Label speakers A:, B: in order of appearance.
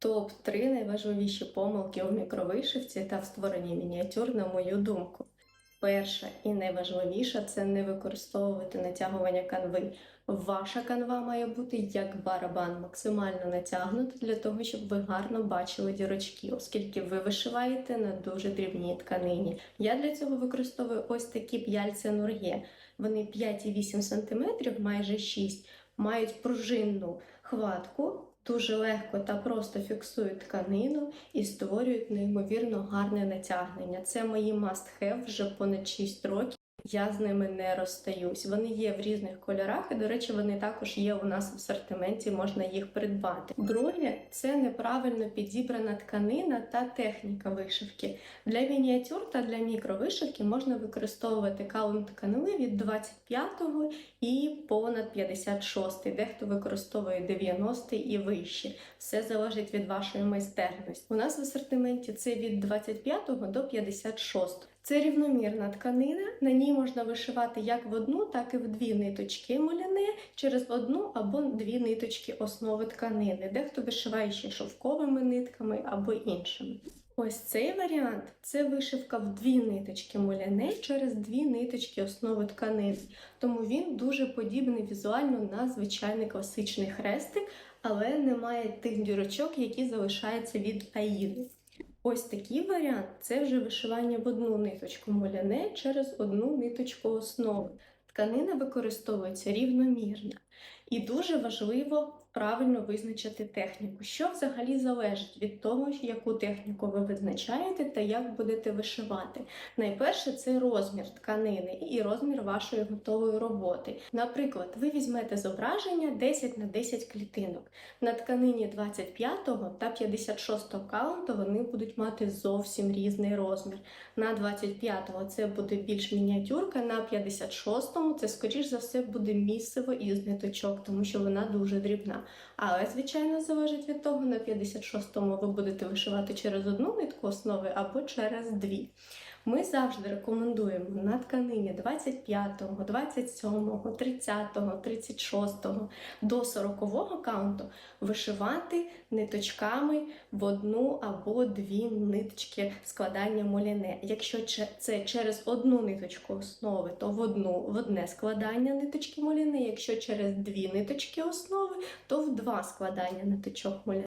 A: Топ-3 найважливіші помилки у мікровишивці та в створенні мініатюр, на мою думку. Перша і найважливіша це не використовувати натягування канви. Ваша канва має бути як барабан, максимально натягнута для того, щоб ви гарно бачили дірочки, оскільки ви вишиваєте на дуже дрібній тканині. Я для цього використовую ось такі п'яльця нур'є. Вони 5,8 см, майже 6 мають пружинну хватку, дуже легко та просто фіксують тканину і створюють неймовірно гарне натягнення. Це мої must-have вже понад 6 років. Я з ними не розстаюсь. Вони є в різних кольорах, і, до речі, вони також є у нас в асортименті, можна їх придбати. Друге, це неправильно підібрана тканина та техніка вишивки. Для мініатюр та для мікровишивки можна використовувати каунт тканини від 25 і понад 56. Дехто використовує 90 і вище. Все залежить від вашої майстерності. У нас в асортименті це від 25 до 56. Це рівномірна тканина. На ній можна вишивати як в одну, так і в дві ниточки моляни через одну або дві ниточки основи тканини. Дехто вишиває ще шовковими нитками або іншими. Ось цей варіант це вишивка в дві ниточки моляне через дві ниточки основи тканини. Тому він дуже подібний візуально на звичайний класичний хрестик, але не має тих дірочок, які залишаються від аїди. Ось такий варіант це вже вишивання в одну ниточку моляне через одну ниточку основи. Тканина використовується рівномірно. І дуже важливо правильно визначити техніку, що взагалі залежить від того, яку техніку ви визначаєте та як будете вишивати. Найперше це розмір тканини і розмір вашої готової роботи. Наприклад, ви візьмете зображення 10 на 10 клітинок. На тканині 25 та 56 каунту вони будуть мати зовсім різний розмір. На 25-го це буде більш мініатюрка, на 56-му це, скоріш за все, буде місиво із ниточок, тому що вона дуже дрібна. Але, звичайно, залежить від того, на 56-му ви будете вишивати через одну нитку основи або через дві. Ми завжди рекомендуємо на тканині 25, 27, 30, 36 до 40 каунту вишивати ниточками в одну або дві ниточки складання моліне. Якщо це через одну ниточку основи, то в одну в одне складання ниточки моліне. Якщо через дві ниточки основи, то в два складання ниточок моліне.